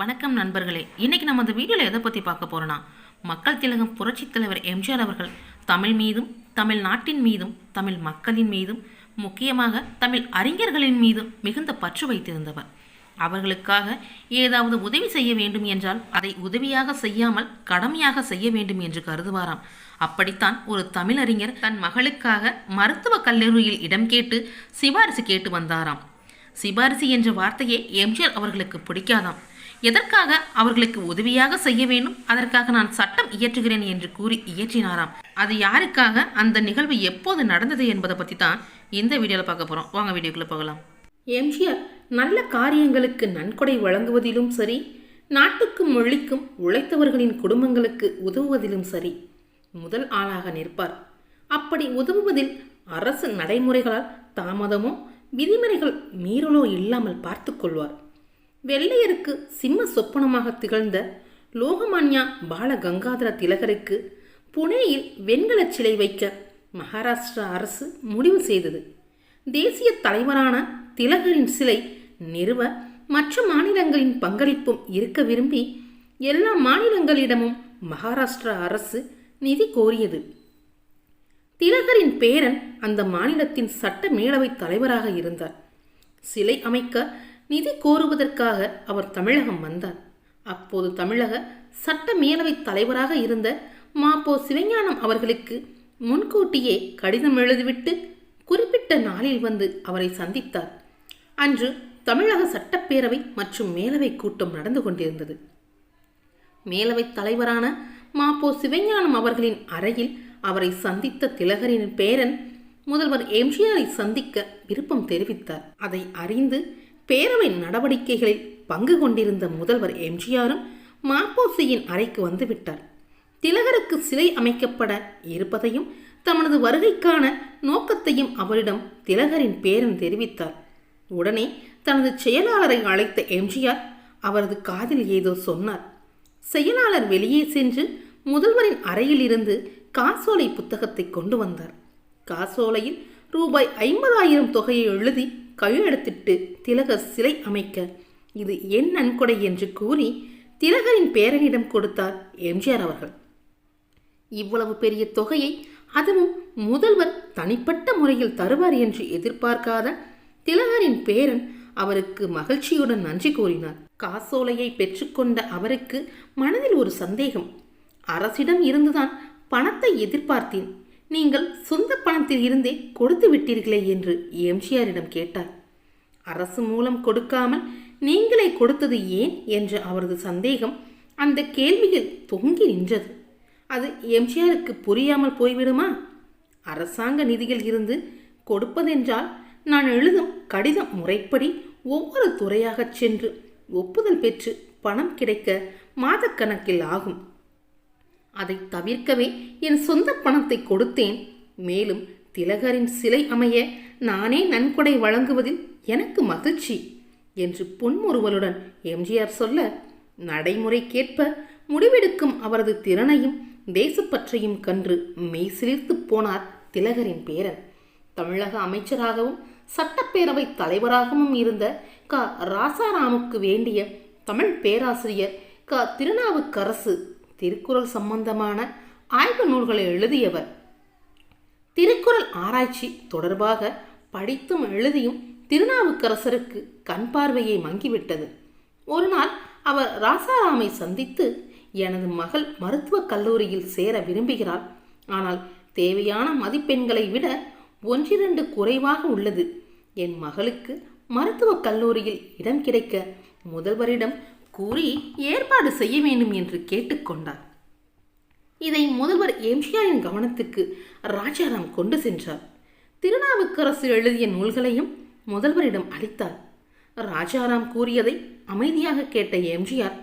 வணக்கம் நண்பர்களே. இன்னைக்கு நம்ம இந்த வீடியோவில் எதை பற்றி பார்க்க போகிறோன்னா மக்கள் திலகம் புரட்சித் தலைவர் எம்ஜிஆர் அவர்கள் தமிழ் மீதும் தமிழ் நாட்டின் மீதும் தமிழ் மக்களின் மீதும் முக்கியமாக தமிழ் அறிஞர்களின் மீதும் மிகுந்த பற்று வைத்திருந்தவர். அவர்களுக்காக ஏதாவது உதவி செய்ய வேண்டும் என்றால் அதை உதவியாக செய்யாமல் கடமையாக செய்ய வேண்டும் என்று கருதுவாராம். அப்படித்தான் ஒரு தமிழறிஞர் தன் மகளுக்காக மருத்துவக் கல்லூரியில் இடம் கேட்டு சிபாரிசு கேட்டு வந்தாராம். சிபாரிசு என்ற வார்த்தையே எம்ஜிஆர் அவர்களுக்கு பிடிக்காதாம். எதற்காக அவர்களுக்கு உதவியாக செய்ய வேண்டும்? அதற்காக நான் சட்டம் இயற்றுகிறேன் என்று கூறி இயற்றினாராம். அது யாருக்காக? அந்த நிகழ்வு எப்போது நடந்தது என்பதை பற்றி தான் இந்த வீடியோவில் பார்க்க போகிறோம் வாங்க வீடியோக்குள்ளே போகலாம். எம்ஜிஆர் நல்ல காரியங்களுக்கு நன்கொடை வழங்குவதிலும் சரி நாட்டுக்கும் மொழிக்கும் உழைத்தவர்களின் குடும்பங்களுக்கு உதவுவதிலும் சரி முதல் ஆளாக நிற்பார். அப்படி உதவுவதில் அரசு நடைமுறைகளால் தாமதமோ விதிமுறைகள் மீறலோ இல்லாமல் பார்த்து கொள்வார். வெள்ளையருக்கு சிம்ம சொப்பனமாக திகழ்ந்த லோகமான்யா பால கங்காதர திலகருக்கு புனேயில் வெண்கலச் சிலை வைக்க மகாராஷ்டிரா அரசு முடிவு செய்தது. தேசிய தலைவரான திலகரின் சிலை நிறுவ மற்ற மாநிலங்களின் பங்களிப்பும் இருக்க விரும்பி எல்லா மாநிலங்களிடமும் மகாராஷ்டிரா அரசு நிதி கோரியது. திலகரின் பேரன் அந்த மாநிலத்தின் சட்ட மேலவை தலைவராக இருந்தார். சிலை அமைக்க நிதி கோருவதற்காக அவர் தமிழகம் வந்தார். அப்போது தமிழக சட்ட மேலவை தலைவராக இருந்த மாப்போ சிவஞானம் அவர்களுக்கு முன்கூட்டியே கடிதம் எழுதிவிட்டு குறிப்பிட்ட நாளில் வந்து அவரை சந்தித்தார். அன்று தமிழக சட்டப்பேரவை மற்றும் மேலவை கூட்டம் நடந்து கொண்டிருந்தது. மேலவை தலைவரான மாப்போ சிவஞானம் அவர்களின் அறையில் அவரை சந்தித்த திலகரின் பேரன் முதல்வர் எம்ஜிஆரை சந்திக்க விருப்பம் தெரிவித்தார். அதை அறிந்து பேரவை நடவடிக்கைகளில் பங்கு கொண்டிருந்த முதல்வர் எம்ஜிஆரும் மாப்போசியின் அறைக்கு வந்துவிட்டார். திலகருக்கு சிலை அமைக்கப்பட இருப்பதையும் தமது வருகைக்கான நோக்கத்தையும் அவரிடம் திலகரின் பேரன் தெரிவித்தார். உடனே தனது செயலாளரை அழைத்த எம்ஜிஆர் அவரது காதில் ஏதோ சொன்னார். செயலாளர் வெளியே சென்று முதல்வரின் அறையிலிருந்து காசோலை புத்தகத்தை கொண்டு வந்தார். காசோலையில் ரூபாய் ஐம்பதாயிரம் தொகையை எழுதி கையெழுத்திட்டு திலகர் சிலை அமைக்க இது என் நன்கொடை என்று கூறி திலகரின் பேரனிடம் கொடுத்தார் எம்ஜிஆர் அவர்கள். இவ்வளவு பெரிய தொகையை அதுவும் முதல்வர் தனிப்பட்ட முறையில் தருவார் என்று எதிர்பார்க்காத திலகரின் பேரன் அவருக்கு மகிழ்ச்சியுடன் நன்றி கூறினார். காசோலையை பெற்றுக்கொண்ட அவருக்கு மனதில் ஒரு சந்தேகம். அரசிடம் இருந்துதான் பணத்தை எதிர்பார்த்தேன். நீங்கள் சொந்த பணத்தில் இருந்தே கொடுத்து விட்டீர்களே என்று எம்ஜிஆரிடம் கேட்டார். அரசு மூலம் கொடுக்காமல் நீங்களே கொடுத்தது ஏன் என்ற அவரது சந்தேகம் அந்த கேள்வியில் தொங்கி நின்றது. அது எம்ஜிஆருக்கு புரியாமல் போய்விடுமா? அரசாங்க நிதியில் இருந்து கொடுப்பதென்றால் நான் எழுதும் கடிதம் முறைப்படி ஒவ்வொரு துறையாகச் சென்று ஒப்புதல் பெற்று பணம் கிடைக்க மாதக்கணக்கில் ஆகும். அதை தவிர்க்கவே என் சொந்த பணத்தை கொடுத்தேன். மேலும் திலகரின் சிலை அமைய நானே நன்கொடை வழங்குவதில் எனக்கு மகிழ்ச்சி என்று புன்முறுவலுடன் எம்ஜிஆர் சொல்ல நடைமுறைக்கேற்ப முடிவெடுக்கும் அவரது திறனையும் தேசப்பற்றையும் கன்று மெய் சிலிர்த்து போனார் திலகரின் பேரன் தமிழக அமைச்சராகவும் சட்டப்பேரவை தலைவராகவும் இருந்த க. ராசாராமுக்கு வேண்டிய தமிழ் பேராசிரியர் க. திருநாவுக்கரசு திருக்குறள் சம்பந்தமான ஆய்வு நூல்களை எழுதியவர். திருக்குறள் ஆராய்ச்சி தொடர்பாக படித்தும் எழுதியும் திருநாவுக்கரசருக்கு கண் பார்வையை மங்கிவிட்டது. ஒரு நாள் அவர் ராசாராமை சந்தித்து எனது மகள் மருத்துவக் கல்லூரியில் சேர விரும்புகிறாள். ஆனால் தேவையான மதிப்பெண்களை விட ஒன்றிரண்டு குறைவாக உள்ளது. என் மகளுக்கு மருத்துவக் கல்லூரியில் இடம் கிடைக்க முதல்வரிடம் கூறி ஏற்பாடு செய்ய வேண்டும் என்று கேட்டுக்கொண்டார் இதை முதல்வர் எம்ஜிஆரின் கவனத்துக்கு ராஜாராம் கொண்டு சென்றார். திருநாவுக்கரசு எழுதிய நூல்களையும் முதல்வரிடம் அளித்தார். ராஜாராம் கூறியதை அமைதியாக கேட்ட எம்ஜிஆர்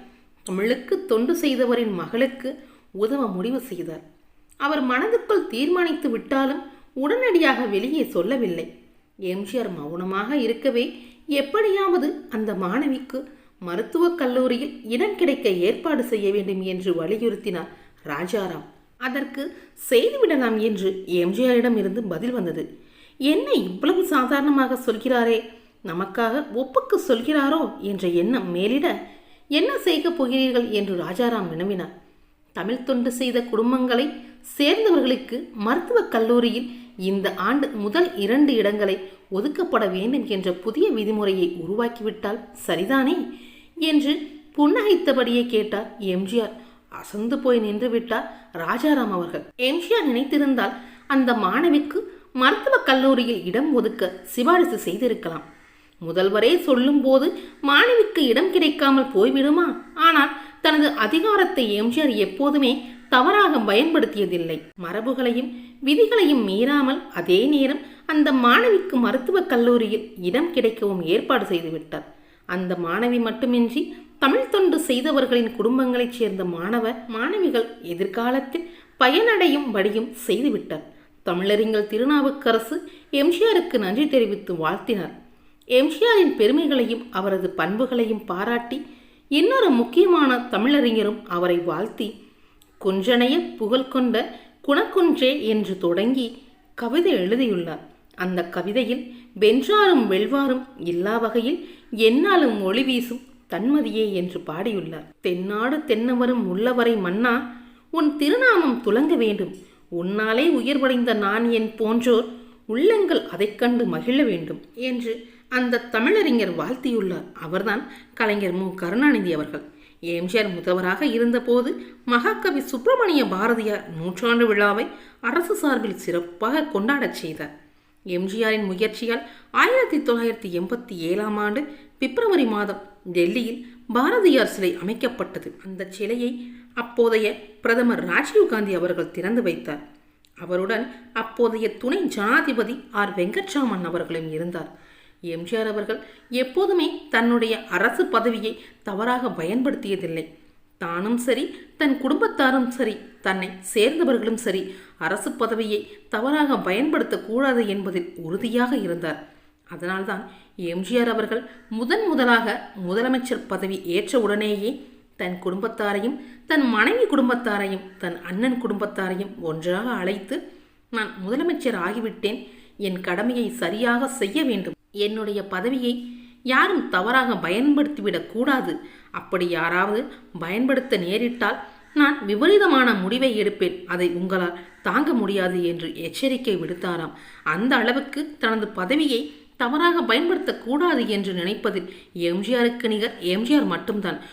தமிழுக்கு தொண்டு செய்தவரின் மகளுக்கு உதவ முடிவு செய்தார். அவர் மனதுக்குள் தீர்மானித்து விட்டாலும் உடனடியாக வெளியே சொல்லவில்லை. எம்ஜிஆர் மௌனமாக இருக்கவே எப்படியாவது அந்த மாணவிக்கு மருத்துவக் கல்லூரியில் இடம் கிடைக்க ஏற்பாடு செய்ய வேண்டும் என்று வலியுறுத்தினார் ராஜாராம். அதற்கு செய்துவிடலாம் என்று எம்ஜிஆரிடம் இருந்து பதில் வந்தது. என்ன இவ்வளவு சாதாரணமாக சொல்கிறாரே? நமக்காக ஒப்புக்கு சொல்கிறாரோ? என்ற எண்ணம் மேலிட என்ன செய்யப் போகிறீர்கள்? என்று ராஜாராம் வினவினார். தமிழ் தொண்டு செய்த குடும்பங்களை சேர்ந்தவர்களுக்கு மருத்துவக் கல்லூரியில் இந்த ஆண்டு முதல் இரண்டு இடங்களை ஒதுக்கப்பட வேண்டும் என்ற புதிய விதிமுறையை உருவாக்கிவிட்டால் சரிதானே? என்று புன்னகைத்தபடியே கேட்டார் எம்ஜிஆர். அசந்து போய் நின்று விட்டார் ராஜாராம் அவர்கள். எம்ஜிஆர் நினைத்திருந்தால் அந்த மாணவிக்கு மருத்துவக் கல்லூரியில் இடம் ஒதுக்க சிபாரிசு செய்திருக்கலாம். முதல்வரே சொல்லும்போது மாணவிக்கு இடம் கிடைக்காமல் போய்விடுமா? ஆனால் தனது அதிகாரத்தை எம்ஜிஆர் எப்போதுமே தவறாக பயன்படுத்தியதில்லை. மரபுகளையும் விதிகளையும் மீறாமல் அதே நேரம் அந்த மாணவிக்கு மருத்துவக் கல்லூரியில் இடம் கிடைக்கவும் ஏற்பாடு செய்துவிட்டார். அந்த மாணவி மட்டுமின்றி தமிழ் தொண்டு செய்தவர்களின் குடும்பங்களைச் சேர்ந்த மாணவ மாணவிகள் எதிர்காலத்தில் பயனடையும் படியும் செய்துவிட்டார். தமிழறிஞர் திருநாவுக்கரசு எம்ஜிஆருக்கு நன்றி தெரிவித்து வாழ்த்தினார். எம்ஜிஆரின் பெருமைகளையும் அவரது பண்புகளையும் பாராட்டி இன்னொரு முக்கியமான தமிழறிஞரும் அவரை வாழ்த்தி குஞ்சனைய புகழ் கொண்ட குணக்குன்றே என்று தொடங்கி கவிதை எழுதியுள்ளார். அந்த கவிதையில் வென்றாரும் வெல்வாரும் இல்லா வகையில் என்னாலும் ஒளி வீசும் தன்மதியே என்று பாடியுள்ளார். தென்னாடு தென்னவரும் உள்ளவரை மன்னா உன் திருநாமம் துலங்க வேண்டும். உன்னாலே உயர்வடைந்த நான் என் போன்றோர் உள்ளங்கள் அதைக் கண்டு மகிழ வேண்டும் என்று அந்த தமிழறிஞர் வாழ்த்தியுள்ளார். அவர்தான் கலைஞர் மு. கருணாநிதி அவர்கள். எம்ஜிஆர் முதல்வராக இருந்தபோது மகாகவி சுப்பிரமணிய பாரதியார் நூற்றாண்டு விழாவை அரசு சார்பில் சிறப்பாக கொண்டாடச் செய்தார். எம்ஜிஆரின் முயற்சியால் ஆயிரத்தி தொள்ளாயிரத்தி எண்பத்தி ஏழாம் ஆண்டு பிப்ரவரி மாதம் டெல்லியில் பாரதியார் சிலை அமைக்கப்பட்டது. அந்த சிலையை அப்போதைய பிரதமர் ராஜீவ்காந்தி அவர்கள் திறந்து வைத்தார். அவருடன் அப்போதைய துணை ஜனாதிபதி ஆர். வெங்கட்ராமன் அவர்களும் இருந்தார். எம்ஜிஆர் அவர்கள் எப்போதுமே தன்னுடைய அரசு பதவியை தவறாக பயன்படுத்தியதில்லை. தானும் சரி தன் குடும்பத்தாரும் சரி தன்னை சேர்ந்தவர்களும் சரி அரசு பதவியை தவறாக பயன்படுத்தக்கூடாது என்பதில் உறுதியாக இருந்தார். அதனால்தான் எம்ஜிஆர் அவர்கள் முதன் முதலாக முதலமைச்சர் பதவி ஏற்ற உடனேயே தன் குடும்பத்தாரையும் தன் மனைவி குடும்பத்தாரையும் தன் அண்ணன் குடும்பத்தாரையும் ஒன்றாக அழைத்து நான் முதலமைச்சர் ஆகிவிட்டேன். என் கடமையை சரியாக செய்ய வேண்டும். என்னுடைய பதவியை யாரும் தவறாக பயன்படுத்திவிடக் கூடாது. அப்படி யாராவது பயன்படுத்த நேரிட்டால் நான் விபரீதமான முடிவை எடுப்பேன். அதை உங்களால் தாங்க முடியாது என்று எச்சரிக்கை விடுத்தாராம். அந்த அளவுக்கு தனது பதவியை தவறாக பயன்படுத்தக்கூடாது என்று நினைப்பதில் எம்ஜிஆருக்கு நிகர் எம்ஜிஆர் மட்டும்தான்.